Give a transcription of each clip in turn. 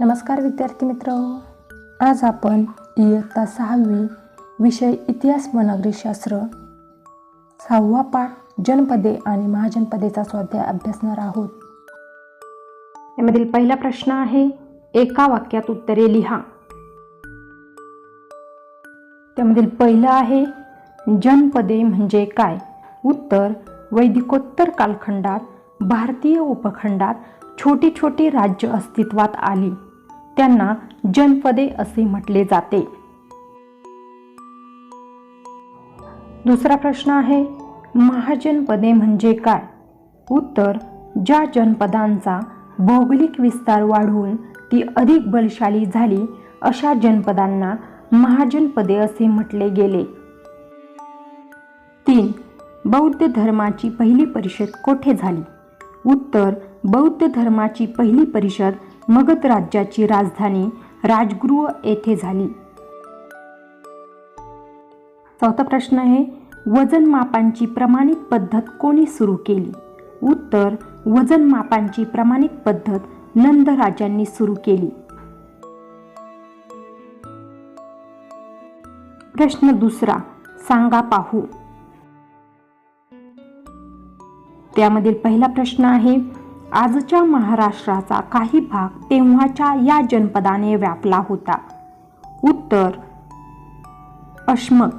नमस्कार विद्यार्थी मित्र. आज आपण इयत्ता सहावी विषय इतिहास व नागरिकशास्त्र सहावा पाठ जनपदे आणि महाजनपदेचा स्वाध्याय अभ्यासणार आहोत. यामधील पहिला प्रश्न आहे एका वाक्यात उत्तरे लिहा. त्यामधील पहिलं आहे जनपदे म्हणजे काय? उत्तर वैदिकोत्तर कालखंडात भारतीय उपखंडात छोटी छोटी राज्य अस्तित्वात आली. त्यांना जनपदे असे म्हटले जाते. दुसरा प्रश्न आहे महाजनपदे म्हणजे काय? उत्तर ज्या जनपदांचा भौगोलिक विस्तार वाढवून ती अधिक बलशाली झाली अशा जनपदांना महाजनपदे असे म्हटले गेले. तीन बौद्ध धर्माची पहिली परिषद कोठे झाली? उत्तर बौद्ध धर्माची पहिली परिषद मगध राज्याची राजधानी राजगृह येथे झाली. चौथा प्रश्न आहे वजन मापांची प्रमाणित पद्धत कोणी सुरू केली? उत्तर वजन मापांची प्रमाणित पद्धत नंद राजांनी सुरू केली. प्रश्न दुसरा सांगा पाहू. त्यामधील पहिला प्रश्न आहे आजच्या महाराष्ट्राचा काही भाग तेव्हाच्या या जनपदाने व्यापला होता. उत्तर अश्मक.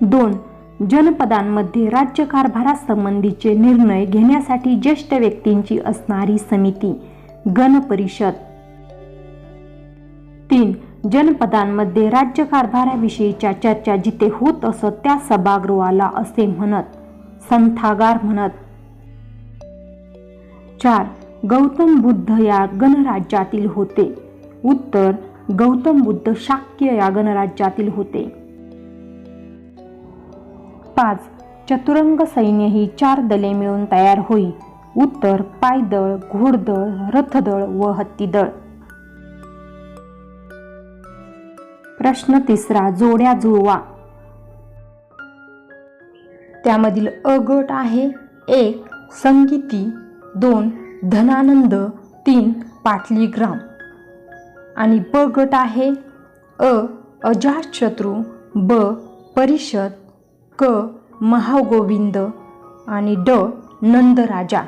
दोन. जनपदांमध्ये राज्यकारभारासंबंधीचे निर्णय घेण्यासाठी ज्येष्ठ व्यक्तींची असणारी समिती गणपरिषद. तीन. जनपदांमध्ये राज्यकारभाराविषयीच्या चर्चा जिथे होत असत त्या सभागृहाला असे म्हणत संथागार म्हणत. चार गौतम बुद्ध या गणराज्यातील होते. उत्तर गौतम बुद्ध शाक्य या गणराज्यातील होते. पाच चतुरंग सैन्य ही चार दले मिळून तयार होई. उत्तर पायदळ घोडदळ रथदळ व हत्तीदळ. प्रश्न तिसरा जोड्या जुळवा. त्यामधील अ गट आहे एक संगीती दोन धनानंद तीन पाटलीग्राम. आणि ब गट आहे अ अजातशत्रू ब परिषद क महागोविंद आणि ड नंदराजा.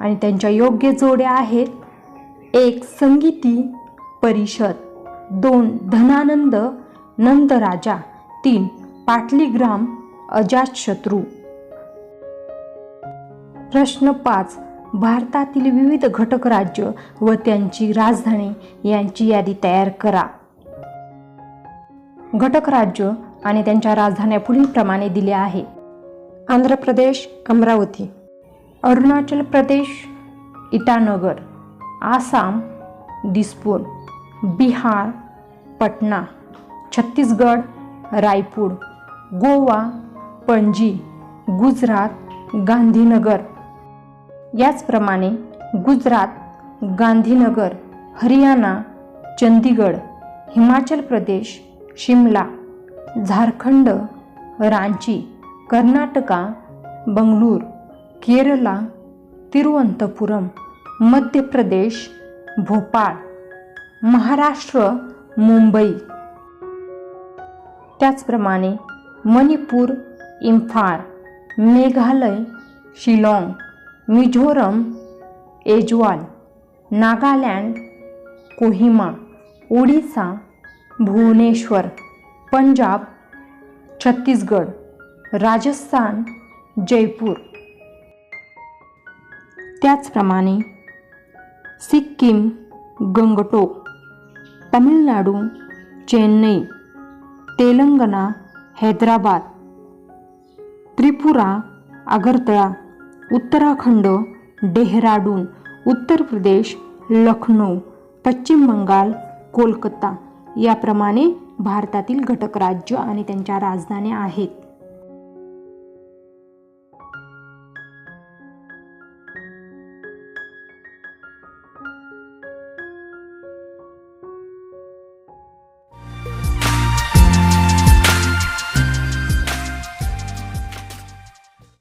आणि त्यांच्या योग्य जोड्या आहेत एक संगीती परिषद दोन धनानंद नंदराजा तीन पाटलीग्राम अजातशत्रू प्रश्न पाच. भारतातील विविध घटक राज्य व त्यांची राजधानी यांची यादी तयार करा. घटक राज्य आणि त्यांच्या राजधान्या पुढीलप्रमाणे दिल्या आहे. आंध्र प्रदेश अमरावती. अरुणाचल प्रदेश इटानगर. आसाम दिसपूर. बिहार पटना. छत्तीसगड रायपूर. गोवा पणजी गुजरात गांधीनगर. याचप्रमाणे गुजरात गांधीनगर हरियाणा चंदीगड हिमाचल प्रदेश शिमला झारखंड रांची कर्नाटका बंगळूर केरला तिरुवनंतपुरम मध्य प्रदेश भोपाळ महाराष्ट्र मुंबई. त्याचप्रमाणे मणिपूर इम्फाळ मेघालय शिलाँग मिझोरम एजवाल नागालँड कोहिमा ओडिसा भुवनेश्वर पंजाब छत्तीसगड राजस्थान जयपूर. त्याचप्रमाणे सिक्कीम गंगटोक तमिळनाडू चेन्नई तेलंगणा हैदराबाद त्रिपुरा आगरतळा उत्तराखंड डेहराडून उत्तर प्रदेश लखनौ पश्चिम बंगाल कोलकाता याप्रमाणे भारतातील घटक राज्य आणि त्यांच्या राजधान्या आहेत.